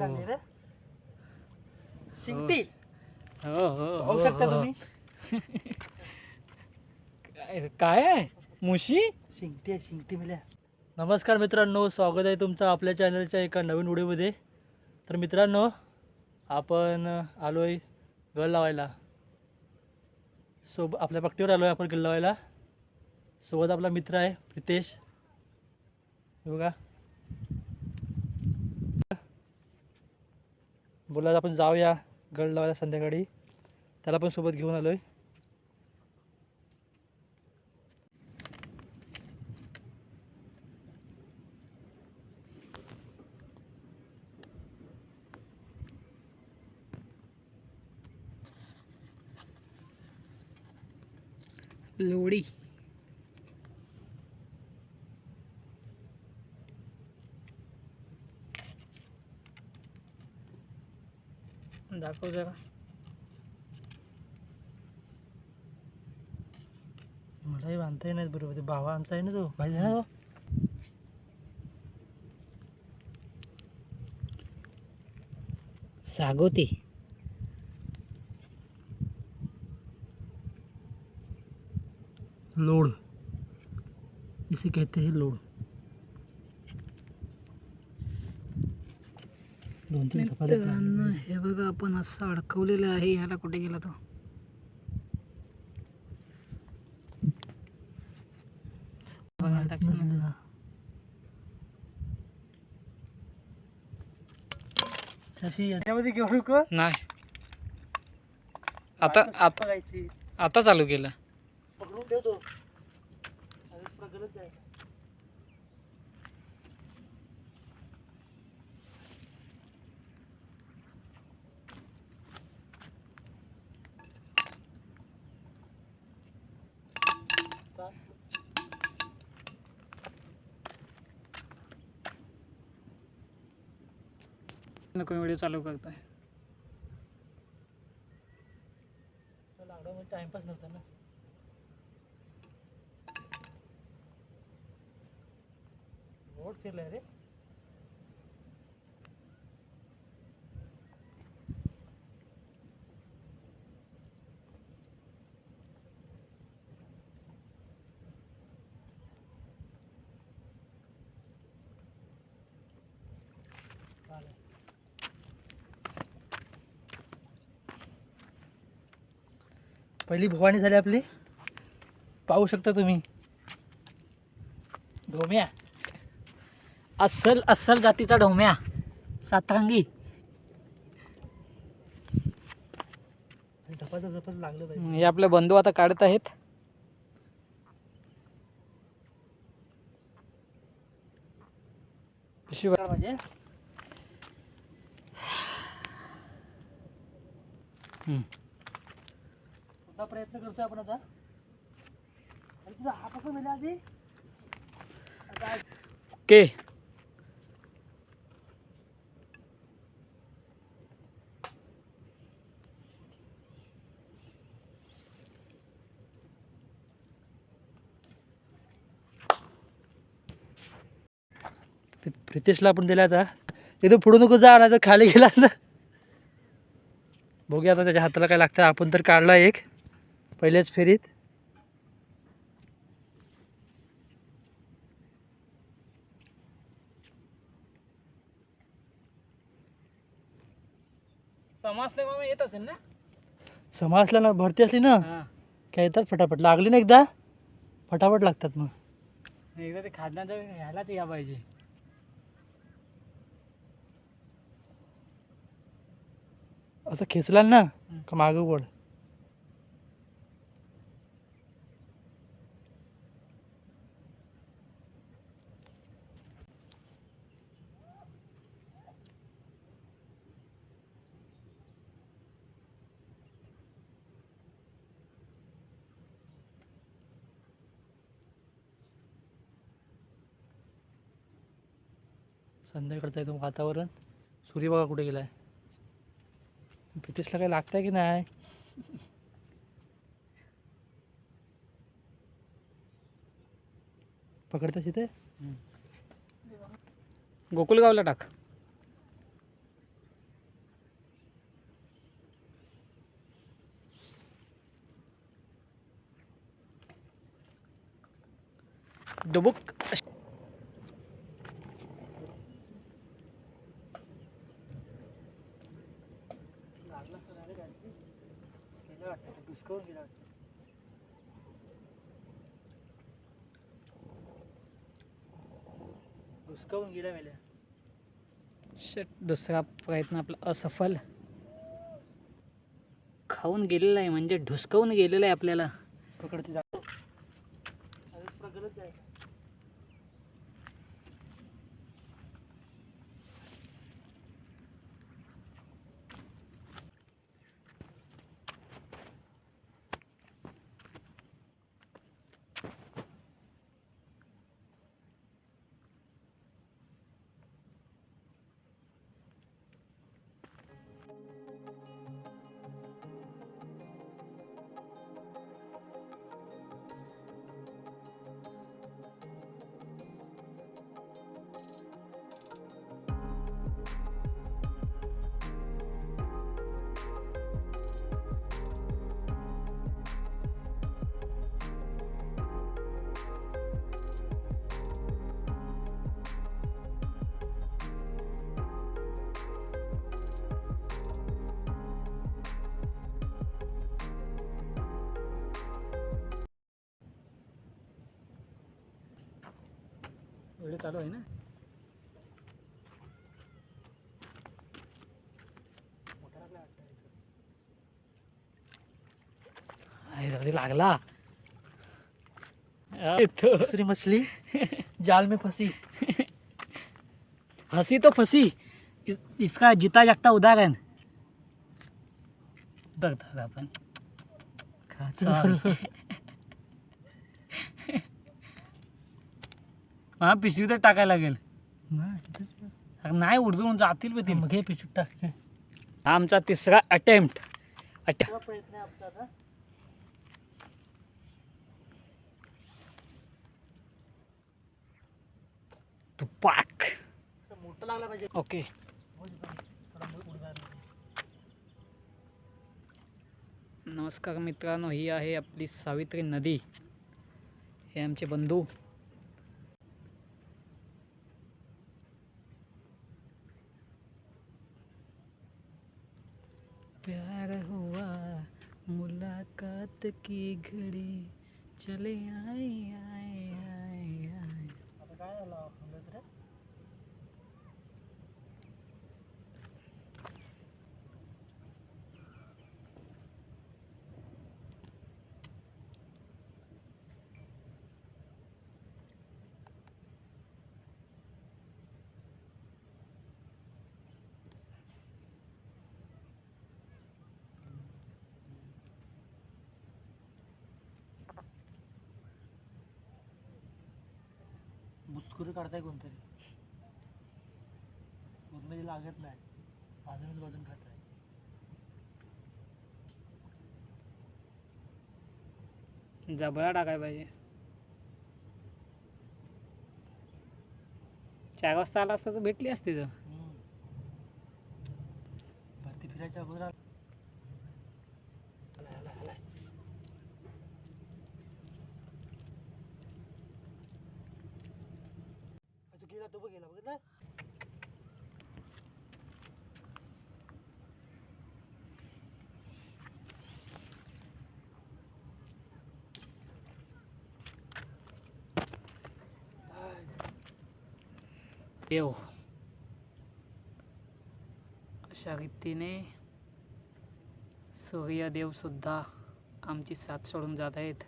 हो. लागली रे शिंगटी? हो हो पाहू हो, शकता हो. तुम्ही? काय- काय आहे? मुशी? शिंगटी आहे शिंगटी मिळ्या नमस्कार मित्रांनो स्वागत आहे तुमचं आपल्या चॅनलच्या एका नवीन व्हिडिओमध्ये. तर मित्रांनो आपण आलो आहे गळ लावायला. सोब आपल्या पट्टीवर आलो आहे आपण गळ लावायला. सोबत आपला मित्र आहे प्रितेश. हे बघा. बोलला आपण जाऊया. गळ लावायला संध्याकाळी. त्याला पण सोबत घेऊन आलो आहे लोडी दाखव जरा मलाही बांधता येणार बरोबर ते भावा आमचा आहे ना तो आहे ना तो सागोती लोड इसे कहते हैं लोड दोन तीन मित्रांनो हे बघा आपण असं अडकवलेलं आहे ह्याला कुठे गेला तो? याच्यामध्ये घेऊ नको नाही. आता आता बघायची. आता चालू केलं. पकडून ठेवतो अरे पुढं व्हिडिओ चालू करताय लॉकडाऊन टाइमपास नव्हता ना रोड फिरलाय रे चालेल. पहिली भवानी झाली आपली. पाहू शकता तुम्ही. धोम्या अस्सल अस्सल जातीचा ढोम्या. सातरांगी. झपाझप झपाझप लागलं पाहिजे हे आपले बंधू आता काढत आहेत. भर. म्हणजे हम्म. पुन्हा प्रयत्न करतोय आपण आता? अरे तुझा हा कसं मिळाला आधी. आता ओके प्रितेशला आपण दिला आता. इथं पुढे नको जा ना तर खाली गेला ना. बघूया आता त्याच्या हाताला काय लागतं. आपण तर काढला एक. पहिल्याच फेरीत. समजले मग येत असेल ना? समाजला ना भरती असली ना हा. काय येतात फटाफट. लागली ना एकदा फटाफट लागतात मग. एकदा ते खाजनाचं ह्यालाच या पाहिजे. असं खेचला ना का मागं वळ संध्याकाळचं एकदम वातावरण. सूर्य बघा कुठे गेला आहे प्रितेशला काही लागतं आहे की नाही? पकडतेस इथे? गोकुलगावला टाक. डुबुक. लागला? गेलं वाटतं गेलं मेल्या शट दुसरा प्रयत्न आपला असफल. खाऊन गेलेला आहे म्हणजे ढुसकावून गेलेला आहे आपल्याला. पकड ते जातो अरे प्रगलच व्हिडिओ चालू आहे ना? लागला. दूसरी मछली. जाल में फंसी. हंसी तो फंसी. इस, इसका जीता जागता उदाहरण बघतात आपण हा पिशवी तर टाकायला लागेल. नाही उडून जातील बे ते. मग घे पिशूट टाक हा आमचा तिसरा अटेम्प्ट अटे तेव्हा प्रयत्न आहे आमचा आता. तुपाक असं मोठं लागला पाहिजे. ओके. हो. नमस्कार मित्रांनो ही आहे आपली सावित्री नदी. हे आमचे बंधू. प्यार हुआ मुलाकात की घड़ी चले आए आए आए आए। आता काढताय कोणतरी? पूर्ण लागत नाही. बाजूनच बाजून खात आहे जबळा टाकाय पाहिजे. चार वाजता आला असता तर भेटली असती तर भरती फिरायच्या अगोदर आला. आलाय, आलाय, आलाय. अच्छा, गेला तो बघ गेला बघितला देव अशा रीतीने सूर्यदेवसुद्धा आमची साथ सोडून जात आहेत.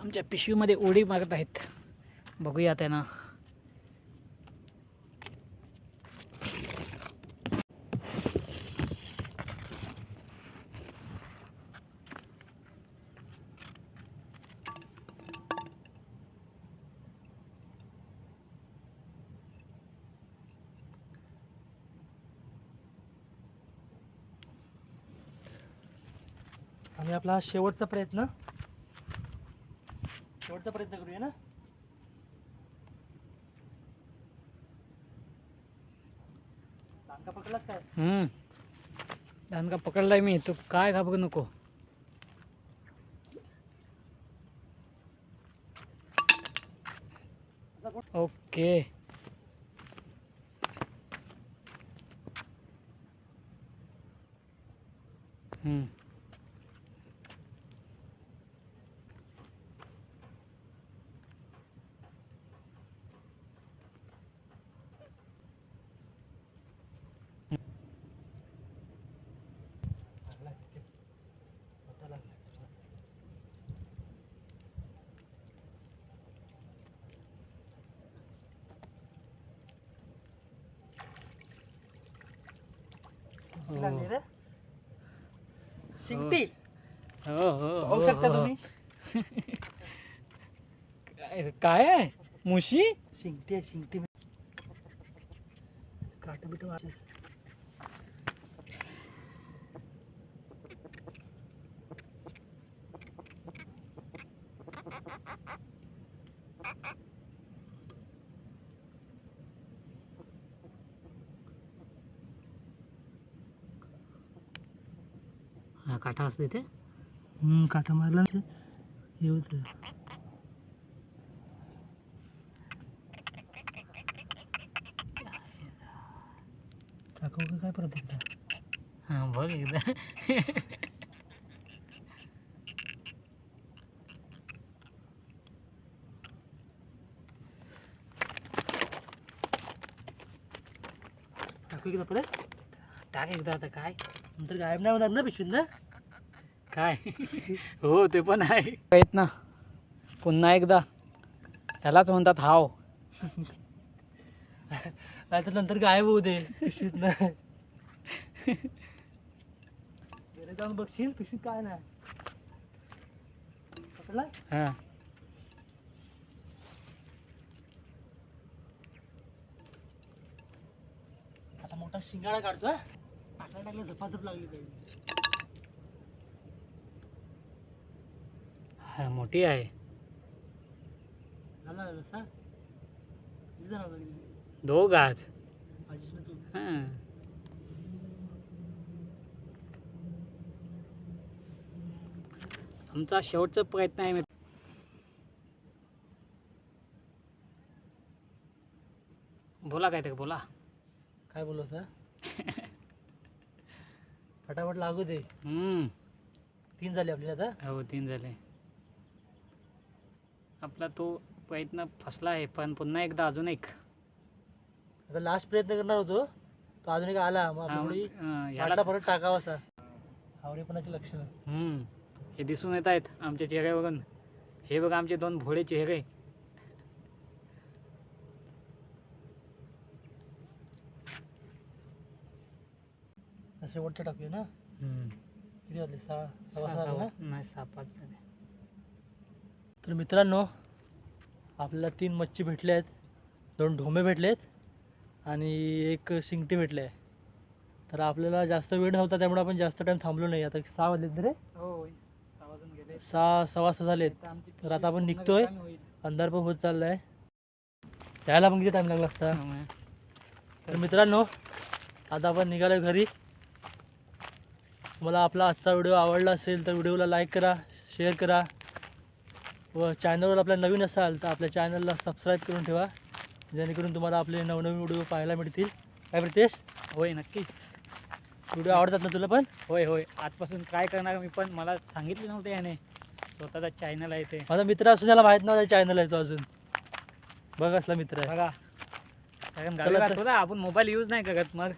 आमच्या पिशवीमध्ये उडी मारत आहेत. बघूया त्यांना. आणि आपला शेवटचा प्रयत्न. शेवटचा प्रयत्न करूया ना? दांडका पकडलाच काय? हम्म. दांडका पकडलाय मी तू काय घाबरू नको. ओके. हम्म. लागली रे? शिंगटी हो हो पाहू हो, शकता हो. तुम्ही? काय काय आहे? मुशी? शिंगटी आहे शिंगटी काट बिट काठा असते ते? हम्म काटा मारला. येऊ दे टाकू का काय परत एकदा. हा बघ एकदा. टाकू एकदा परत. टाक एकदा आता काय? नंतर गायब नाही होणार ना पिशवीत ना काय? हो ते पण आहे. आहेत ना. पुन्हा एकदा. ह्यालाच म्हणतात हाव. नाहीतर नंतर गायब होऊ दे. पिशवीत ना घरी जाऊन बघशील? पिशवीत काय नाही. पकडला? हा. आता मोठा शिंगाडा काढतो हा टाकल्या टाकल्या झपाझप लागली पाहिजे हा मोठी आहे? दोघ आज. हा. आमचा शेवटचा प्रयत्न आहे बोला काय ते बोला. काय बोललो सर फटाफट लागू दे. हम्म. तीन झाले आपल्याला आता? हो तीन झाले. आपला तो प्रयत्न फसला आहे पण पुन्हा एकदा अजून एक. आता लास्ट प्रयत्न करणार होतो. तो अजून एक आला मग हा, आपली अं, याला यालाच परत टाकावा असा. आवडेपणाचे लक्षण. हम्म हे दिसून येत आहेत आमच्या चेहऱ्यावरून. हे बघा आमचे दोन भोळे चेहरे. शेवटचं टाकूया ना? हम्म. किती वाजले? सहा सहा- सहा झाले ना? सहा- नाही सहा पाच झाले. तर मित्रांनो आपल्याला तीन मच्छी भेटल्या आहेत. दोन ढोमे भेटले आहेत आणि एक शिंगटी भेटले आहे. तर आपल्याला जास्त वेळ नव्हता त्यामुळे आपण जास्त टाईम थांबलो नाही. आता सहा वाजले रे. हो सहा सहा झालेत. आता आमची तर आता आपण निघतोय. अंधार पण होत चालला आहे यायला पण किती टाईम लागला असता? तर मित्रांनो आता आपण निघालो घरी. मला आपला आजचा व्हिडिओ आवडला असेल तर व्हिडिओला लाईक करा शेअर करा. व चॅनलवर आपल्या नवीन असाल तर आपल्या चॅनलला सबस्क्राईब करून ठेवा. जेणेकरून तुम्हाला आपले नवनवीन व्हिडिओ पाहायला मिळतील. काय प्रितेश? होय नक्कीच. व्हिडिओ आवडतात ना तुला पण? होय होय. आजपासून काय करणार मी पण मला सांगितलं नव्हतं याने. स्वतःचा चॅनल आहे ते. माझा मित्र असून त्याला माहीत नव्हता चॅनल आहे तो अजून. बघ असला मित्र आहे. बघा. कारण चला गावी तर. राहतो ना आपण मोबाईल यूज नाही करत मग.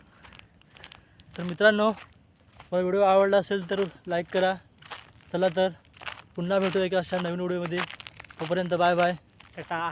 तर मित्रांनो मला व्हिडिओ आवडला असेल तर लाईक करा. चला तर. पुन्हा भेटू एका अशा नवीन व्हिडिओमध्ये. तोपर्यंत बाय बाय. टाटा.